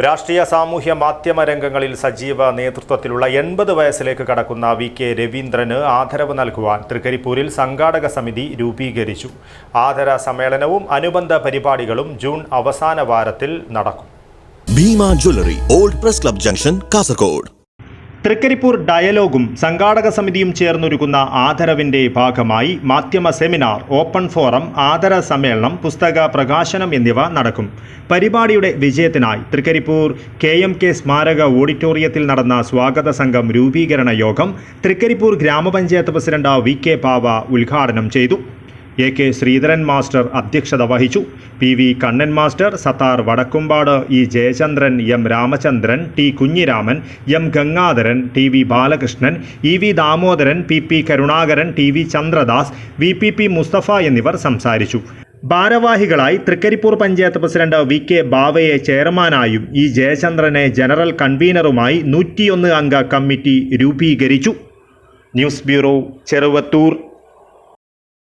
രാഷ്ട്രീയ സാമൂഹ്യ മാധ്യമ രംഗങ്ങളിൽ സജീവ നേതൃത്വത്തിലുള്ള എൺപത് വയസ്സിലേക്ക് കടക്കുന്ന വി കെ രവീന്ദ്രന് ആദരവ് നൽകുവാൻ തൃക്കരിപ്പൂരിൽ സംഘാടക സമിതി രൂപീകരിച്ചു. ആദര സമ്മേളനവും അനുബന്ധ പരിപാടികളും ജൂൺ അവസാന വാരത്തിൽ നടക്കും. Bhima jewellery old press club junction Kasaragod. Trikaripur ഡയലോഗും സംഘാടക സമിതിയും ചേർന്നൊരുക്കുന്ന ആദരവിന്റെ ഭാഗമായി മാധ്യമ സെമിനാർ ഓപ്പൺ ഫോറം ആദര സമ്മേളനം പുസ്തക പ്രകാശനം എന്നിവ നടക്കും. പരിപാടിയുടെ വിജയത്തിനായി തൃക്കരിപ്പൂർ കെ എം കെ സ്മാരക ഓഡിറ്റോറിയത്തിൽ നടന്ന സ്വാഗത സംഘം രൂപീകരണ യോഗം തൃക്കരിപ്പൂർ ഗ്രാമപഞ്ചായത്ത് പ്രസിഡന്റ് വി കെ പാവ ഉദ്ഘാടനം ചെയ്തു. എ കെ ശ്രീധരൻ മാസ്റ്റർ അധ്യക്ഷത വഹിച്ചു. P V Kannan master Sathar Vadakkumpad E Jayachandran M Ramachandran T Kunhiraman M Gangadharan T V Balakrishnan E V Damodaran P P Karunakaran T V Chandradas V P P Mustafa എന്നിവർ സംസാരിച്ചു. ഭാരവാഹികളായി Trikaripur panchayat president V K ബാവയെ ചെയർമാനായും E ജയചന്ദ്രനെ general കൺവീനറുമായി നൂറ്റിയൊന്ന് അംഗ committee രൂപീകരിച്ചു. News bureau Cheruvathur.